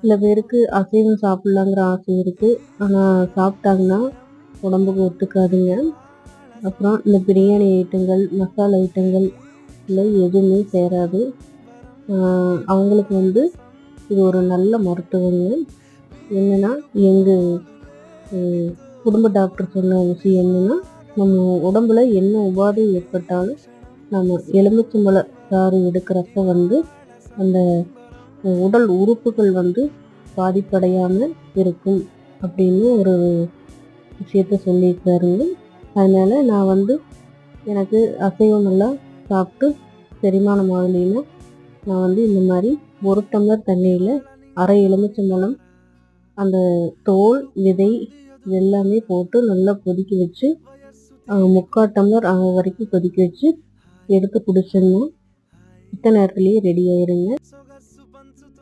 சில பேருக்கு அசைவம் சாப்பிட்லாங்கிற ஆசை இருக்குது ஆனால் சாப்பிட்டாங்கன்னா உடம்புக்கு ஒத்துக்காதுங்க. அப்புறம் இந்த பிரியாணி ஐட்டங்கள் மசாலா ஐட்டங்கள் இல்லை எதுவுமே சேராது. அவங்களுக்கு வந்து இது ஒரு நல்ல மருத்துவங்க. என்னென்னா எங்கள் குடும்ப டாக்டர் சொன்ன விஷயம் என்னென்னா நம்ம உடம்புல என்ன உபாதை ஏற்பட்டாலும் நம்ம எலுமிச்சம்பழ சாறு எடுக்கிறப்ப வந்து அந்த உடல் உறுப்புகள் வந்து பாதிப்படையாமல் இருக்கும் அப்படின்னு ஒரு விஷயத்த சொல்லியிருக்காருங்க அதனால் நான் வந்து எனக்கு அசைவம் நல்லா சாப்பிட்டு செரிமானம் ஆகலைன்னா நான் வந்து இந்த மாதிரி ஒரு டம்ளர் தண்ணியில் அரை எலுமிச்சம்பழம் அந்த தோல் விதை எல்லாமே போட்டு நல்லா கொதிக்க வச்சு முக்கால் டம்ளர் ஆக வரைக்கும் கொதிக்க வச்சு எடுத்து குடிச்சிடணும் இத்தனை நேரத்துலேயே ரெடி ஆயிருங்க.